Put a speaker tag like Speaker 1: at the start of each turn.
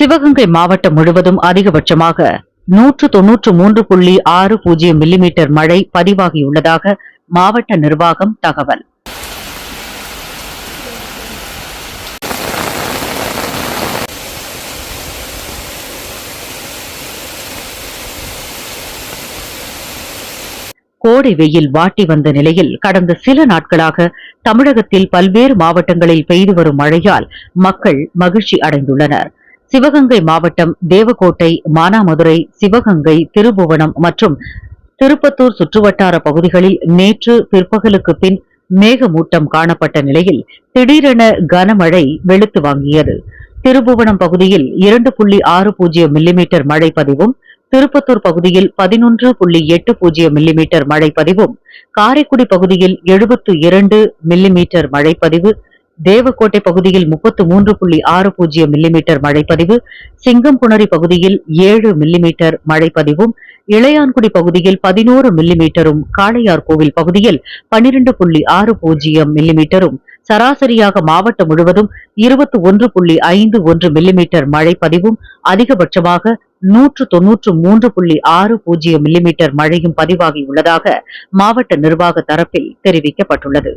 Speaker 1: சிவகங்கை மாவட்டம் முழுவதும் அதிகபட்சமாக நூற்று தொன்னூற்று மூன்று புள்ளி ஆறு பூஜ்ஜியம் மில்லிமீட்டர் மழை பதிவாகியுள்ளதாக மாவட்ட நிர்வாகம் தகவல். கோடை வெயில் வாட்டி வந்த நிலையில் கடந்த சில நாட்களாக தமிழகத்தில் பல்வேறு மாவட்டங்களில் பெய்து வரும் மழையால் மக்கள் மகிழ்ச்சி அடைந்துள்ளனர். சிவகங்கை மாவட்டம் தேவகோட்டை மானாமதுரை சிவகங்கை திருபுவனம் மற்றும் திருப்பத்தூர் சுற்றுவட்டார பகுதிகளில் நேற்று பிற்பகலுக்கு பின் மேகமூட்டம் காணப்பட்ட நிலையில் திடீரென கனமழை வெளுத்து வாங்கியது. திருபுவனம் பகுதியில் இரண்டு புள்ளி ஆறு பூஜ்ஜியம் மில்லிமீட்டர் மழை பதிவும் திருப்பத்தூர் பகுதியில் பதினொன்று புள்ளி எட்டு பூஜ்ஜியம் மில்லிமீட்டர் மழை பதிவும் காரைக்குடி பகுதியில் எழுபத்து இரண்டு மில்லிமீட்டர் மழை பதிவு தேவக்கோட்டை பகுதியில் முப்பத்து மூன்று புள்ளி ஆறு பூஜ்ஜியம் மில்லிமீட்டர் மழைப்பதிவு சிங்கம்புணரி பகுதியில் ஏழு மில்லிமீட்டர் மழைப்பதிவும் இளையான்குடி பகுதியில் பதினோரு மில்லிமீட்டரும் காளையார்கோவில் பகுதியில் பனிரெண்டு புள்ளி ஆறு பூஜ்ஜியம் மில்லிமீட்டரும் சராசரியாக மாவட்டம் முழுவதும் இருபத்தி ஒன்று புள்ளி ஐந்து ஒன்று மில்லிமீட்டர் மழை பதிவும் அதிகபட்சமாக நூற்று தொன்னூற்று மூன்று புள்ளி ஆறு பூஜ்ஜியம் மில்லிமீட்டர் மழையும் பதிவாகியுள்ளதாக மாவட்ட நிர்வாக தரப்பில் தெரிவிக்கப்பட்டுள்ளது.